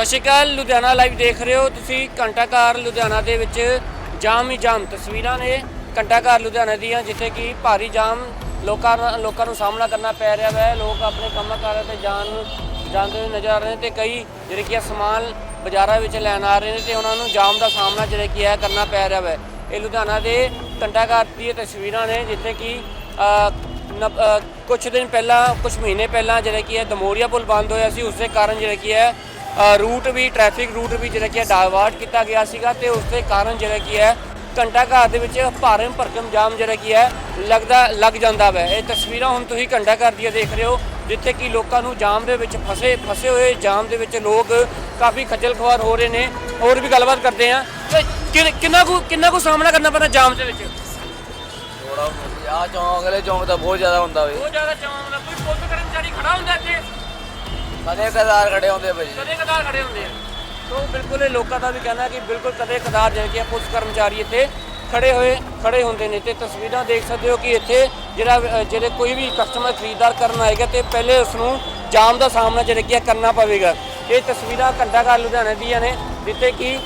ਸਤਿ ਸ਼੍ਰੀ ਅਕਾਲ ਲੁਧਿਆਣਾ ਲਾਈਵ ਦੇਖ ਰਹੇ ਹੋ ਤੁਸੀਂ ਘੰਟਾਘਰ ਲੁਧਿਆਣਾ ਦੇ ਵਿੱਚ ਜਾਮ ਹੀ ਜਾਮ ਤਸਵੀਰਾਂ ਨੇ। ਘੰਟਾਘਰ ਲੁਧਿਆਣਾ ਦੀਆਂ ਜਿੱਥੇ ਕਿ ਭਾਰੀ ਜਾਮ ਲੋਕਾਂ ਨੂੰ ਲੋਕਾਂ ਨੂੰ ਸਾਹਮਣਾ ਕਰਨਾ ਪੈ ਰਿਹਾ ਹੈ ਲੋਕ ਆਪਣੇ ਕੰਮਾਂ ਕਾਰਾਂ ਤੇ ਜਾਣ ਜਾਂਦੇ ਹੋਏ ਨਜ਼ਰ ਆ ਰਹੇ ਨੇ ਤੇ ਕਈ ਜਿਹੜੇ ਕਿ ਆ ਸਮਾਨ ਬਾਜ਼ਾਰਾਂ ਵਿੱਚ ਲੈਣ ਆ ਰਹੇ ਨੇ ਤੇ ਉਹਨਾਂ ਨੂੰ ਜਾਮ ਦਾ ਸਾਹਮਣਾ ਜਿਹੜਾ ਕਿ ਹੈ ਕਰਨਾ ਪੈ ਰਿਹਾ ਹੈ ਇਹ ਲੁਧਿਆਣਾ ਦੇ ਘੰਟਾਘਰ ਦੀਆਂ ਤਸਵੀਰਾਂ ਨੇ ਜਿੱਥੇ ਕਿ ਅ, ਕੁਛ ਦਿਨ ਪਹਿਲਾਂ ਕੁਝ ਮਹੀਨੇ ਪਹਿਲਾਂ ਜਿਹੜਾ ਕਿ ਹੈ ਦਮੋਰੀਆ ਪੁਲ ਬੰਦ ਹੋਇਆ ਸੀ। ਉਸ ਦੇ ਕਾਰਨ ਜਿਹੜਾ ਕਿ ਹੈ ਰੂਟ ਵੀ ਟ੍ਰੈਫਿਕ ਰੂਟ ਵੀ ਜਿਹੜਾ ਕੀ ਹੈ ਡਾਇਵਰਟ ਕੀਤਾ ਗਿਆ ਸੀਗਾ ਤੇ ਉਸ ਦੇ ਕਾਰਨ ਜਿਹੜਾ ਕੀ ਹੈ ਘੰਟਾ ਘਰ ਦੇ ਵਿੱਚ ਭਾਰਮ ਭਰਕਮ ਜਾਮ ਜਿਹੜਾ ਕੀ ਹੈ ਲੱਗਦਾ ਲੱਗ ਜਾਂਦਾ ਵੈ। ਇਹ ਤਸਵੀਰਾਂ ਹੁਣ ਤੁਸੀਂ ਘੰਟਾ ਘਰ ਦੀਆਂ ਦੇਖ ਰਹੇ ਹੋ ਜਿੱਥੇ ਕਿ ਲੋਕਾਂ ਨੂੰ ਜਾਮ ਦੇ ਵਿੱਚ ਫਸੇ ਫਸੇ ਹੋਏ ਜਾਮ ਦੇ ਵਿੱਚ ਲੋਕ ਕਾਫੀ ਖੱਜਲ ਖਵਾਰ ਹੋ ਰਹੇ ਨੇ। ਹੋਰ ਵੀ ਗੱਲਬਾਤ ਕਰਦੇ ਆ ਕਿੰਨਾ ਕੁ ਕਿੰਨਾ ਕੁ ਸਾਹਮਣਾ ਕਰਨਾ ਪੈਣਾ ਜਾਮ ਦੇ ਵਿੱਚ? ਥੋੜਾ ਆ ਚੌਂਕ ਅਗਲੇ ਚੌਂਕ ਤਾਂ ਬਹੁਤ ਜ਼ਿਆਦਾ ਹੁੰਦਾ ਵੇ। ਬਹੁਤ ਜ਼ਿਆਦਾ ਜਾਮ ਦਾ ਕੋਈ ਪੁਲਿਸ ਕਰਮਚਾਰੀ ਖੜਾ ਹੁੰਦਾ ਇੱਥੇ? ਕਦੇ ਕਦਾਰ ਖੜੇ ਹੁੰਦੇ ਭਾਈ ਕਦੇ ਕਦਾਰ ਖੜੇ ਹੁੰਦੇ ਆ। ਤੋਂ ਬਿਲਕੁਲ ਇਹ ਲੋਕਾਂ ਦਾ ਵੀ ਕਹਿਣਾ ਕਿ ਬਿਲਕੁਲ ਕਦੇ ਕਦਾਰ ਜਿਹੜੇ ਕਿ ਪੁਲਿਸ ਕਰਮਚਾਰੀ ਇੱਥੇ ਖੜੇ ਹੋਏ, ਖੜੇ ਹੁੰਦੇ ਨੇ ਤੇ ਤਸਵੀਰਾਂ ਦੇਖ ਸਕਦੇ ਹੋ ਕਿ ਇੱਥੇ ਜਿਹੜਾ ਜਿਹੜੇ ਕੋਈ ਵੀ ਕਸਟਮਰ ਖਰੀਦਦਾਰ ਕਰਨ ਆਏਗਾ ਤੇ ਪਹਿਲੇ ਉਸ ਨੂੰ ਜਾਮ ਦਾ ਸਾਹਮਣਾ ਜਿਹੜਾ ਕਿ ਕਰਨਾ ਪਵੇਗਾ। ਇਹ ਤਸਵੀਰਾਂ ਘੰਟਾਘਰ ਲੁਧਿਆਣੇ ਦੀਆਂ ਨੇ, ਜਿੱਥੇ ਕਿ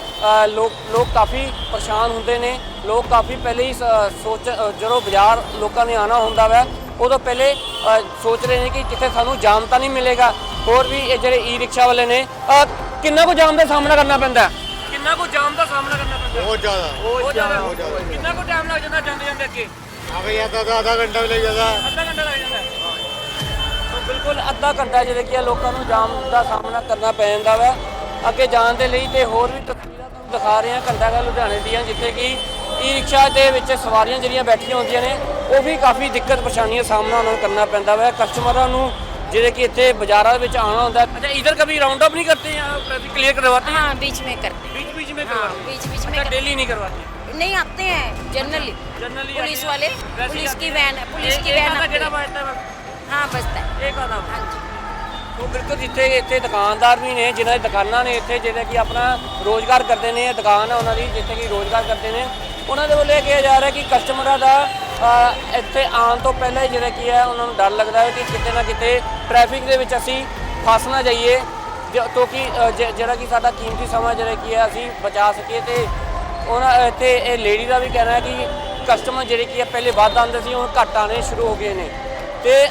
ਲੋਕ ਲੋਕ ਕਾਫੀ ਪਰੇਸ਼ਾਨ ਹੁੰਦੇ ਨੇ, ਲੋਕ ਕਾਫੀ ਪਹਿਲੇ ਹੀ ਸੋਚ ਜਦੋਂ ਬਾਜ਼ਾਰ ਲੋਕਾਂ ਨੇ ਆਣਾ ਹੁੰਦਾ ਵੈ, ਉਦੋਂ ਪਹਿਲੇ ਸੋਚ ਰਹੇ ਨੇ ਕਿ ਕਿਤੇ ਸਾਨੂੰ ਜਾਮ ਤਾਂ ਨਹੀਂ ਮਿਲੇਗਾ। ਹੋਰ ਵੀ ਇਹ ਜਿਹੜੇ ਈ ਰਿਕਸ਼ਾ ਵਾਲੇ ਨੇ ਕਿੰਨਾ ਕੁ ਜਾਮ ਦਾ ਸਾਹਮਣਾ ਕਰਨਾ ਪੈਂਦਾ? ਕਿੰਨਾ ਕੁ ਜਾਮ ਦਾ ਸਾਹਮਣਾ ਕਰਨਾ ਪੈਂਦਾ? ਬਹੁਤ ਜ਼ਿਆਦਾ। ਬਹੁਤ ਜ਼ਿਆਦਾ ਕਿੰਨਾ ਕੁ ਟਾਈਮ ਲੱਗ ਜਾਂਦਾ ਜਾਂਦੇ ਜਾਂਦੇ ਅੱਗੇ? ਆਵੇ ਜਾਂ ਤਾਂ ਆਧਾ ਘੰਟਾ ਵੀ ਲੱਗ ਜਾਂਦਾ। ਅੱਧਾ ਘੰਟਾ ਲੱਗ ਜਾਂਦਾ। ਬਿਲਕੁਲ ਅੱਧਾ ਘੰਟਾ ਜਿਹੜੇ ਕਿ ਆ ਲੋਕਾਂ ਨੂੰ ਜਾਮ ਦਾ ਸਾਹਮਣਾ ਕਰਨਾ ਪੈ ਜਾਂਦਾ ਵਾ। ਅੱਗੇ ਜਾਣ ਦੇ ਲਈ ਤੇ ਹੋਰ ਵੀ ਤਸਵੀਰਾਂ ਤੁਹਾਨੂੰ ਦਿਖਾ ਰਹੇ ਘੰਟਾ ਘੰਟਾਘਰ ਲੁਧਿਆਣੇ ਦੀਆਂ ਜਿੱਥੇ ਕਿ ਈ ਰਿਕਸ਼ਾ ਦੇ ਵਿੱਚ ਸਵਾਰੀਆਂ ਜਿਹੜੀਆਂ ਬੈਠੀਆਂ ਹੁੰਦੀਆਂ ਨੇ ਉਹ ਵੀ ਕਾਫੀ ਦਿੱਕਤ ਪਰੇਸ਼ਾਨੀਆਂ ਦਾ ਸਾਹਮਣਾ ਉਹਨਾਂ ਨੂੰ ਕਰਨਾ ਪੈਂਦਾ ਵਾ। ਕਸਟਮਰਾਂ ਨੂੰ ਜਿਹੜੇ ਕਿ ਇੱਥੇ ਬਾਜ਼ਾਰਾਂ ਵਿੱਚ ਆਉਣਾ ਹੁੰਦਾ है। अच्छा इधर कभी राउंड अप नहीं करते हैं ट्रैफिक क्लियर करवाते हैं हाँ बीच में करते बीच बीच में हाँ, करवाते हैं बीच बीच में अच्छा करते डेली नहीं करवाते नहीं आते हैं जनरली जनरली पुलिस वाले पुलिस की वैन पुलिस की वैन आती ਕਿਹੜਾ है। ਬੈਠਦਾ हाँ बसता है ਇਹ ਕਹਦਾ हाँ जी ਉਹ ਬਿਲਕੁਲ ਜਿੱਥੇ ਇੱਥੇ ਦੁਕਾਨਦਾਰ ਵੀ ਨੇ ਜਿਨ੍ਹਾਂ ਦੀ ਦੁਕਾਨਾਂ ਨੇ ਇੱਥੇ ਜਿਹੜੇ ਕਿ ਆਪਣਾ ਰੋਜ਼ਗਾਰ ਕਰਦੇ ਨੇ ਦੁਕਾਨ ਹੈ ਉਹਨਾਂ ਦੀ ਜਿੱਥੇ ਕਿ ਰੋਜ਼ਗਾਰ ਕਰਦੇ ਨੇ। ਉਹਨਾਂ ਦੇ ਵੱਲੋਂ ਇਹ ਕਿਹਾ ਜਾ ਰਿਹਾ ਕਿ ਕਸਟਮਰਾਂ ਦਾ ਇੱਥੇ ਆਉਣ ਤੋਂ ਪਹਿਲਾਂ ਹੀ ਜਿਹੜਾ ਕੀ ਹੈ ਉਹਨਾਂ ਨੂੰ ਡਰ ਲੱਗਦਾ ਹੈ ਕਿ ਕਿਤੇ ਨਾ ਕਿਤੇ ਟ੍ਰੈਫਿਕ ਦੇ ਵਿੱਚ ਅਸੀਂ ਫਸ ਨਾ ਜਾਈਏ, ਜ- ਤਾਂ ਜਿਹੜਾ ਕਿ ਸਾਡਾ ਕੀਮਤੀ ਸਮਾਂ ਜਿਹੜਾ ਕੀ ਹੈ, ਅਸੀਂ ਬਚਾ ਸਕੀਏ ਤੇ ਉਹਨਾਂ ਇੱਥੇ ਇਹ ਲੇਡੀ ਦਾ ਵੀ ਕਹਿਣਾ ਹੈ ਕਿ ਕਸਟਮਰ ਜਿਹੜੇ ਕੀ ਹੈ, ਪਹਿਲੇ ਵੱਧ ਆਉਂਦੇ ਸੀ, ਹੁਣ ਘੱਟ ਆਉਣੇ ਸ਼ੁਰੂ ਹੋ ਗਏ ਨੇ। ਤੇ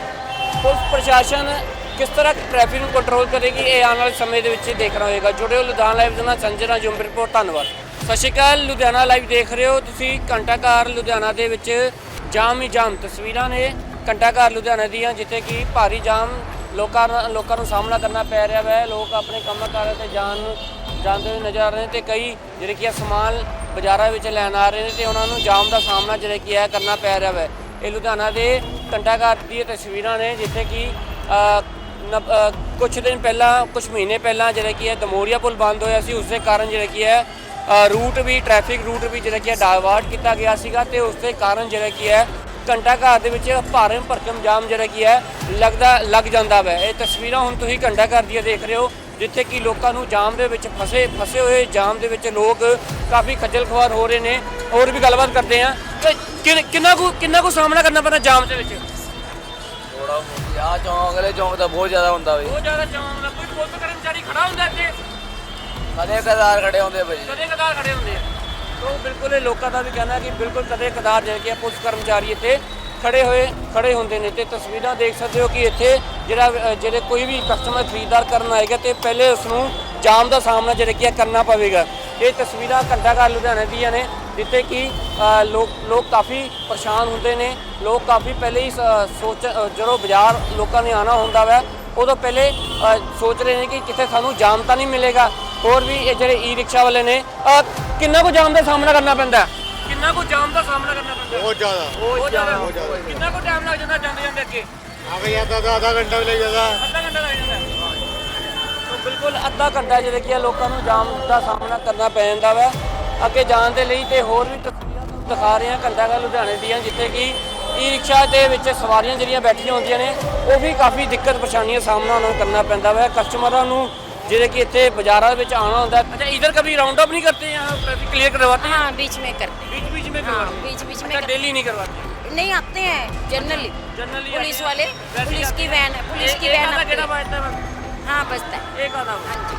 ਪੁਲਿਸ ਪ੍ਰਸ਼ਾਸਨ ਕਿਸ ਤਰ੍ਹਾਂ ਟ੍ਰੈਫਿਕ ਨੂੰ ਕੰਟਰੋਲ ਕਰੇਗੀ, ਇਹ ਆਉਣ ਵਾਲੇ ਸਮੇਂ ਦੇ ਵਿੱਚ ਦੇਖਣਾ ਹੋਏਗਾ। ਜੁੜਿਓ ਲੁਧਿਆਣਾ ਲਾਈਵ ਦੇ ਨਾਲ ਸੰਜਨਾ ਨਾਲ ਰਿਪੋਰਟ, ਧੰਨਵਾਦ। ਸਤਿ ਸ਼੍ਰੀ ਅਕਾਲ, ਲੁਧਿਆਣਾ ਲਾਈਵ ਦੇਖ ਰਹੇ ਹੋ ਤੁਸੀਂ ਘੰਟਾਘਰ ਲੁਧਿਆਣਾ ਦੇ ਵਿੱਚ ਜਾਮ ਹੀ ਜਾਮ, ਤਸਵੀਰਾਂ ਨੇ। ਘੰਟਾ ਘਰ ਲੁਧਿਆਣਾ ਦੀਆਂ ਜਿੱਥੇ ਕਿ ਭਾਰੀ ਜਾਮ ਲੋਕਾਂ ਲੋਕਾਂ ਨੂੰ ਸਾਹਮਣਾ ਕਰਨਾ ਪੈ ਰਿਹਾ ਹੈ ਲੋਕ ਆਪਣੇ ਕੰਮਾਂ ਕਾਰਾਂ ਤੇ ਜਾਣ ਜਾਂਦੇ ਹੋਏ ਨਜ਼ਰ ਆ ਰਹੇ ਨੇ ਤੇ ਕਈ ਜਿਹੜੇ ਕਿ ਆ ਸਮਾਨ ਬਾਜ਼ਾਰਾਂ ਵਿੱਚ ਲੈਣ ਆ ਰਹੇ ਨੇ ਤੇ ਉਹਨਾਂ ਨੂੰ ਜਾਮ ਦਾ ਸਾਹਮਣਾ ਜਿਹੜਾ ਕਿ ਹੈ ਕਰਨਾ ਪੈ ਰਿਹਾ ਹੈ ਇਹ ਲੁਧਿਆਣਾ ਦੇ ਘੰਟਾ ਘੰਟਾਘਰ ਦੀਆਂ ਤਸਵੀਰਾਂ ਨੇ ਜਿੱਥੇ ਕਿ ਅ, ਕੁਛ ਦਿਨ ਪਹਿਲਾਂ ਕੁਝ ਮਹੀਨੇ ਪਹਿਲਾਂ ਜਿਹੜਾ ਕੀ ਹੈ ਦਮੋਰੀਆ ਪੁਲ ਬੰਦ ਹੋਇਆ ਸੀ। ਉਸ ਦੇ ਕਾਰਨ ਜਿਹੜਾ ਕੀ ਹੈ ਰੂਟ ਵੀ ਟ੍ਰੈਫਿਕ ਰੂਟ ਵੀ ਜਿਹੜਾ ਕੀ ਹੈ ਡਾਇਵਰਟ ਕੀਤਾ ਗਿਆ ਸੀਗਾ ਤੇ ਉਸ ਦੇ ਕਾਰਨ ਜਿਹੜਾ ਕੀ ਹੈ ਘੰਟਾ ਘਰ ਦੇ ਵਿੱਚ ਭਾਰਮ ਭਰਕਮ ਜਾਮ ਜਿਹੜਾ ਕੀ ਹੈ ਲੱਗਦਾ ਲੱਗ ਜਾਂਦਾ ਵੈ। ਇਹ ਤਸਵੀਰਾਂ ਹੁਣ ਤੁਸੀਂ ਘੰਟਾ ਘਰ ਦੀਆਂ ਦੇਖ ਰਹੇ ਹੋ ਜਿੱਥੇ ਕਿ ਲੋਕਾਂ ਨੂੰ ਜਾਮ ਦੇ ਵਿੱਚ ਫਸੇ ਫਸੇ ਹੋਏ ਜਾਮ ਦੇ ਵਿੱਚ ਲੋਕ ਕਾਫੀ ਖੱਜਲ ਖਵਾਰ ਹੋ ਰਹੇ ਨੇ। ਹੋਰ ਵੀ ਗੱਲਬਾਤ ਕਰਦੇ ਆ ਕਿੰਨਾ ਕੁ ਕਿੰਨਾ ਕੁ ਸਾਹਮਣਾ ਕਰਨਾ ਪੈਣਾ ਜਾਮ ਦੇ ਵਿੱਚ? ਥੋੜਾ ਆ ਚੌਂਕ ਅਗਲੇ ਚੌਂਕ ਤਾਂ ਬਹੁਤ ਜ਼ਿਆਦਾ ਹੁੰਦਾ ਵੇ। ਬਹੁਤ ਜ਼ਿਆਦਾ ਜਾਮ ਦਾ ਕੋਈ ਪੁਲਿਸ ਕਰਮਚਾਰੀ ਖੜਾ ਹੁੰਦਾ ਇੱਥੇ? ਕਦੇ ਕਦਾਰ ਖੜੇ ਹੁੰਦੇ ਭਾਈ ਕਦੇ ਕਦਾਰ ਖੜੇ ਹੁੰਦੇ ਆ। ਤੋਂ ਬਿਲਕੁਲ ਇਹ ਲੋਕਾਂ ਦਾ ਵੀ ਕਹਿਣਾ ਕਿ ਬਿਲਕੁਲ ਕਦੇ ਕਦਾਰ ਜਿਹੜੇ ਕਿ ਪੁਲਿਸ ਕਰਮਚਾਰੀ ਇੱਥੇ ਖੜੇ ਹੋਏ, ਖੜੇ ਹੁੰਦੇ ਨੇ ਤੇ ਤਸਵੀਰਾਂ ਦੇਖ ਸਕਦੇ ਹੋ ਕਿ ਇੱਥੇ ਜਿਹੜਾ ਜਿਹੜੇ ਕੋਈ ਵੀ ਕਸਟਮਰ ਖਰੀਦਦਾਰ ਕਰਨ ਆਏਗਾ ਤੇ ਪਹਿਲੇ ਉਸ ਨੂੰ ਜਾਮ ਦਾ ਸਾਹਮਣਾ ਜਿਹੜਾ ਕਿ ਹੈ ਕਰਨਾ ਪਵੇਗਾ। ਇਹ ਤਸਵੀਰਾਂ ਘੰਟਾਘਰ ਲੁਧਿਆਣੇ ਦੀਆਂ ਨੇ, ਜਿੱਥੇ ਕਿ ਲੋਕ ਲੋਕ ਕਾਫੀ ਪਰੇਸ਼ਾਨ ਹੁੰਦੇ ਨੇ, ਲੋਕ ਕਾਫੀ ਪਹਿਲੇ ਹੀ ਸੋਚ ਜਦੋਂ ਬਾਜ਼ਾਰ ਲੋਕਾਂ ਨੇ ਆਣਾ ਹੁੰਦਾ ਵੈ, ਉਦੋਂ ਪਹਿਲੇ ਸੋਚ ਰਹੇ ਨੇ ਕਿ ਕਿਤੇ ਸਾਨੂੰ ਜਾਮ ਤਾਂ ਨਹੀਂ ਮਿਲੇਗਾ। ਹੋਰ ਵੀ ਇਹ ਜਿਹੜੇ ਈ ਰਿਕਸ਼ਾ ਵਾਲੇ ਨੇ ਕਿੰਨਾ ਕੁ ਜਾਮ ਦਾ ਸਾਹਮਣਾ ਕਰਨਾ ਪੈਂਦਾ ਹੈ? ਕਿੰਨਾ ਕੁ ਜਾਮ ਦਾ ਸਾਹਮਣਾ ਕਰਨਾ ਪੈਂਦਾ ਹੈ? बहुत ज्यादा ਬਹੁਤ ਜ਼ਿਆਦਾ ਬਹੁਤ ਜ਼ਿਆਦਾ। ਕਿੰਨਾ ਕੁ ਟਾਈਮ ਲੱਗ ਜਾਂਦਾ ਜਾਂਦੇ ਜਾਂਦੇ ਅੱਗੇ आगे जाता तो आधा घंटा भी लग जाता ਅੱਧਾ ਘੰਟਾ ਲੱਗ ਜਾਂਦਾ ਹੈ ਤਾਂ ਬਿਲਕੁਲ ਅੱਧਾ ਘੰਟਾ ਜਿਹੜੇ ਕਿ ਆ ਲੋਕਾਂ ਨੂੰ ਜਾਮ ਦਾ ਸਾਹਮਣਾ ਕਰਨਾ ਪੈ ਜਾਂਦਾ ਵਾ ਅੱਗੇ ਜਾਣ ਦੇ ਲਈ ਤੇ ਹੋਰ ਵੀ ਤਸਵੀਰਾਂ ਤੁਹਾਨੂੰ ਦਿਖਾ ਰਹੇ ਹਾਂ ਘੰਟਾ ਘਰ ਲੁਧਿਆਣੇ ਦੀਆਂ ਜਿੱਥੇ ਕਿ ਈ ਰਿਕਸ਼ਾ ਦੇ ਵਿੱਚ ਸਵਾਰੀਆਂ ਜਿਹੜੀਆਂ ਬੈਠੀਆਂ ਹੁੰਦੀਆਂ ਨੇ ਉਹ ਵੀ ਕਾਫੀ ਦਿੱਕਤ ਪਰੇਸ਼ਾਨੀਆਂ ਦਾ ਸਾਹਮਣਾ ਉਹਨਾਂ ਨੂੰ ਕਰਨਾ ਪੈਂਦਾ ਵਾ ਕਸਟਮਰਾਂ ਨੂੰ ਜਿਹੜੇ ਕਿ ਇੱਥੇ ਬਾਜ਼ਾਰਾਂ ਵਿੱਚ ਆਉਣਾ ਹੁੰਦਾ ਹੈ। ਅੱਛਾ ਇਧਰ कभी राउंड अप नहीं करते हैं ट्रैफिक क्लियर करवाते हैं हाँ बीच में करते बीच बीच में हाँ करवाते हैं बीच बीच में अच्छा करते डेली नहीं करवाते हैं। नहीं आते हैं जनरली जनरली पुलिस वाले पुलिस की वैन है पुलिस की एक वैन आधा आती गेड़ा है। बजता है हाँ बसता है एक आधा हाँ जी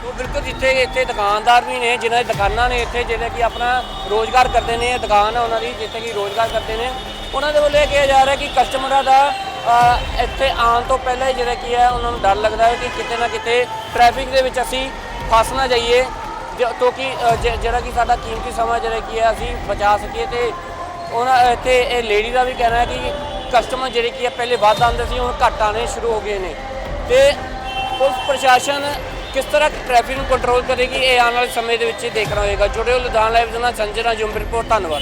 तो ਬਿਲਕੁਲ ਜਿੱਥੇ ਇੱਥੇ ਦੁਕਾਨਦਾਰ ਵੀ ਨੇ ਜਿਨ੍ਹਾਂ ਦੀ ਦੁਕਾਨਾਂ ਨੇ ਇੱਥੇ ਜਿਹੜੇ ਕਿ ਆਪਣਾ ਰੋਜ਼ਗਾਰ ਕਰਦੇ ਨੇ ਦੁਕਾਨ ਹੈ ਉਹਨਾਂ ਦੀ ਜਿੱਥੇ ਕਿ ਰੋਜ਼ਗਾਰ ਕਰਦੇ ਨੇ ਉਹਨਾਂ ਦੇ ਵੱਲੋਂ ਇਹ ਕਿਹਾ ਜਾ ਰਿਹਾ ਕਿ ਕਸਟਮਰਾਂ ਦਾ ਅ, ਇੱਥੇ ਆਉਣ ਤੋਂ ਪਹਿਲਾਂ ਹੀ ਜਿਹੜਾ ਕੀ ਹੈ, ਉਹਨਾਂ ਨੂੰ ਡਰ ਲੱਗਦਾ ਹੈ ਕਿ ਕਿਤੇ ਨਾ ਕਿਤੇ ਟ੍ਰੈਫਿਕ ਦੇ ਵਿੱਚ ਅਸੀਂ ਫਸ ਨਾ ਜਾਈਏ, ਜ- ਤਾਂ ਜ- ਜਿਹੜਾ ਕਿ ਸਾਡਾ ਕੀਮਤੀ ਸਮਾਂ ਜਿਹੜਾ ਕੀ ਹੈ, ਅਸੀਂ ਬਚਾ ਸਕੀਏ ਤੇ ਉਹਨਾਂ, ਇੱਥੇ ਇਹ ਲੇਡੀ ਦਾ ਵੀ ਕਹਿਣਾ ਹੈ ਕਿ ਕਸਟਮਰ ਜਿਹੜੇ ਕੀ ਹੈ, ਪਹਿਲੇ ਵੱਧ ਆਉਂਦੇ ਸੀ, ਹੁਣ ਘੱਟ ਆਉਣੇ ਸ਼ੁਰੂ ਹੋ ਗਏ ਨੇ। ਤੇ ਪੁਲਿਸ ਪ੍ਰਸ਼ਾਸਨ ਕਿਸ ਤਰ੍ਹਾਂ ਟ੍ਰੈਫਿਕ ਨੂੰ ਕੰਟਰੋਲ ਕਰੇਗੀ, ਇਹ ਆਉਣ ਵਾਲੇ ਸਮੇਂ ਦੇ ਵਿੱਚ ਦੇਖਣਾ ਹੋਏਗਾ। ਜੁੜਿਓ ਲੁਧਿਆਣਾ ਲਾਈਵ ਦੇ ਨਾਲ, ਸੰਜਨਾ ਜੁੰਮ ਰਿਪੋਰਟ ਧੰਨਵਾਦ।